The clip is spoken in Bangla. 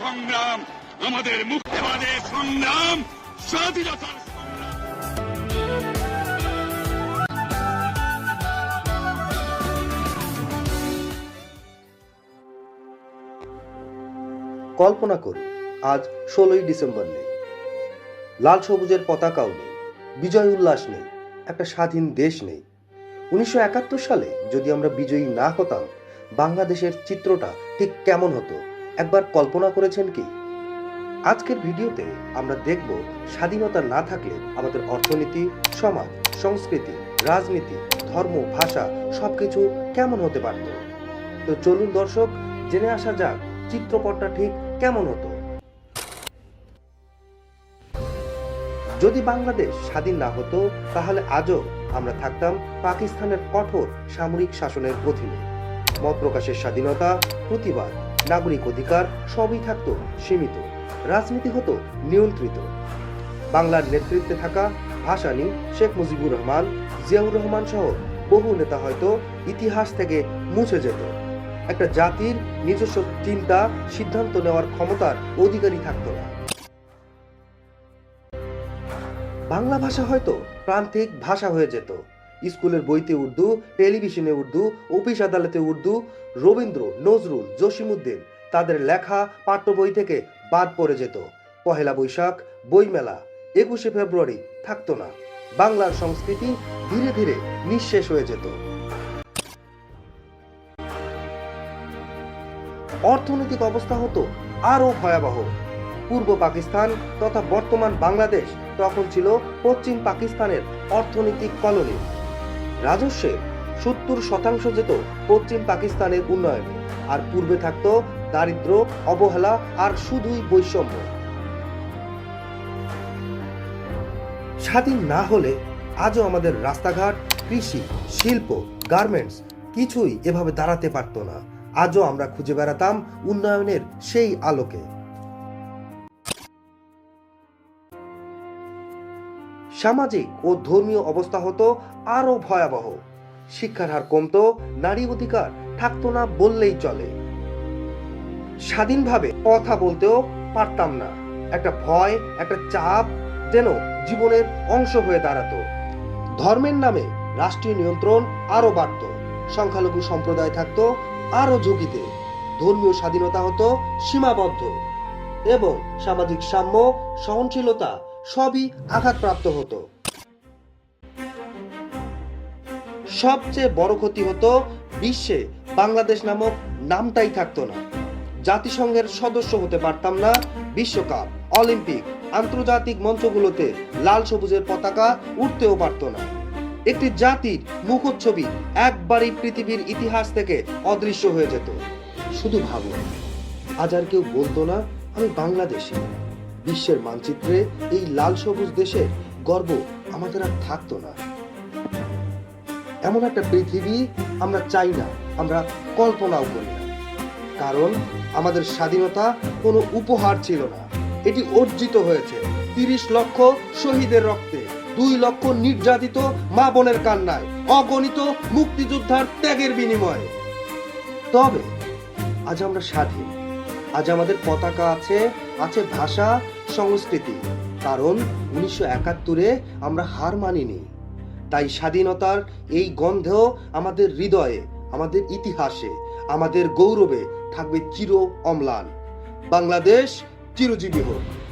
সংগ্রাম, আমাদের মুক্তিবাদের সংগ্রাম, স্বাধীনতার কল্পনা করুন, আজ ষোলোই ডিসেম্বর নেই। লাল সবুজের পতাকাও নেই, বিজয় উল্লাস নেই, একটা স্বাধীন দেশ নেই। উনিশশো একাত্তর সালে যদি আমরা বিজয়ী না হতাম, বাংলাদেশের চিত্রটা ঠিক কেমন হতো? একবার কল্পনা করেছেন কি? আজকের ভিডিওতে আমরা দেখব স্বাধীনতা না থাকলে আমাদের অর্থনীতি, সমাজ, সংস্কৃতি, রাজনীতি, ধর্ম, ভাষা সবকিছু কেমন হতে পারত? তো চলুন দর্শক, জেনে আসা যাক চিত্রপটটা ঠিক কেমন হতো। যদি বাংলাদেশ স্বাধীন না হতো, তাহলে আজও আমরা থাকতাম পাকিস্তানের কঠোর সামরিক শাসনের অধীনে। মত প্রকাশের স্বাধীনতা, প্রতিবাদ, নাগরিক অধিকার সবই থাকতো সীমিত, রাজনীতি হতো নিয়ন্ত্রিত। বাংলার নেতৃত্বে থাকা ভাসানী, শেখ মুজিবুর রহমান, জিয়াউর রহমান সহ বহু নেতা হয়তো ইতিহাস থেকে মুছে যেত। একটা জাতির নিজস্ব চিন্তা, সিদ্ধান্ত নেওয়ার ক্ষমতার অধিকারী থাকতো না। বাংলা ভাষা হয়তো প্রান্তিক ভাষা হয়ে যেত। স্কুলের বইতে উর্দু, টেলিভিশনে উর্দু, অফিস আদালতে উর্দু, রবীন্দ্র, নজরুল জসিমুদ্দিন তাদের লেখা, পাঠ্য বই থেকে বাদ পড়ে যেত। পহেলা বৈশাখ, বইমেলা, একুশে ফেব্রুয়ারি থাকতো না। বাংলার সংস্কৃতি ধীরে ধীরে নিঃশেষ হয়ে যেত। অর্থনৈতিক অবস্থা হতো আরও ভয়াবহ। পূর্ব পাকিস্তান তথা বর্তমান বাংলাদেশ তখন ছিল পশ্চিম পাকিস্তানের অর্থনৈতিক কলোনি। রাজস্বের সত্তর শতাংশ যেত পশ্চিম পাকিস্তানের উন্নয়নে, আর পূর্বে থাকতো দারিদ্র, অবহেলা আর শুধুই বৈষম্য। স্বাধীন না হলে আজও আমাদের রাস্তাঘাট, কৃষি, শিল্প, গার্মেন্টস কিছুই এভাবে দাঁড়াতে পারতো না। আজও আমরা খুঁজে বেড়াতাম উন্নয়নের সেই আলোকে। সামাজিক ও ধর্মীয় অবস্থা হতো আরও ভয়াবহ। শিক্ষার হার কমতো, নারী অধিকার থাকতো না বললেই চলে। স্বাধীনভাবে কথা বলতেও পারতাম না। একটা ভয়, একটা চাপ যেন জীবনের অংশ হয়ে দাঁড়াতো। ধর্মের নামে রাষ্ট্রীয় নিয়ন্ত্রণ আরও বাড়ত, সংখ্যালঘু সম্প্রদায় থাকতো আরও ঝুঁকিতে। ধর্মীয় স্বাধীনতা হতো সীমাবদ্ধ এবং সামাজিক সাম্য, সহনশীলতা সবই আঘাতপ্রাপ্ত হতো। সবচেয়ে বড় ক্ষতি হতো বিশ্বে বাংলাদেশ নামক নামটাই থাকতো না। জাতিসংঘের সদস্য হতে পারতাম না বিশ্বকাপ, অলিম্পিক, আন্তর্জাতিক মঞ্চগুলোতে লাল সবুজের পতাকা উঠতেও পারতো না। একটি জাতির মুখচ্ছবি একবারই পৃথিবীর ইতিহাস থেকে অদৃশ্য হয়ে যেত। শুধু ভাবুন আজ আর কেউ বলতো না, আমি বাংলাদেশি। বিশ্বের মানচিত্রে এই লাল সবুজ দেশের গর্ব আমাদের আর থাকতো না। এমন একটা পৃথিবী আমরা চাই না, আমরা কল্পনাও করি না। কারণ আমাদের স্বাধীনতা কোনো উপহার ছিল না। এটি অর্জিত হয়েছে তিরিশ লক্ষ শহীদের রক্তে, দুই লক্ষ নির্যাতিত মা বোনের কান্নায়, অগণিত মুক্তিযোদ্ধার ত্যাগের বিনিময়ে। তবে আজ আমরা স্বাধীন। আজ আমাদের পতাকা আছে আছে ভাষা, সংস্কৃতি। কারণ উনিশশো একাত্তরে আমরা হার মানিনি। তাই স্বাধীনতার এই গন্ধেও আমাদের হৃদয়ে, আমাদের ইতিহাসে, আমাদের গৌরবে থাকবে চির অম্লান। বাংলাদেশ চিরজীবী হোক।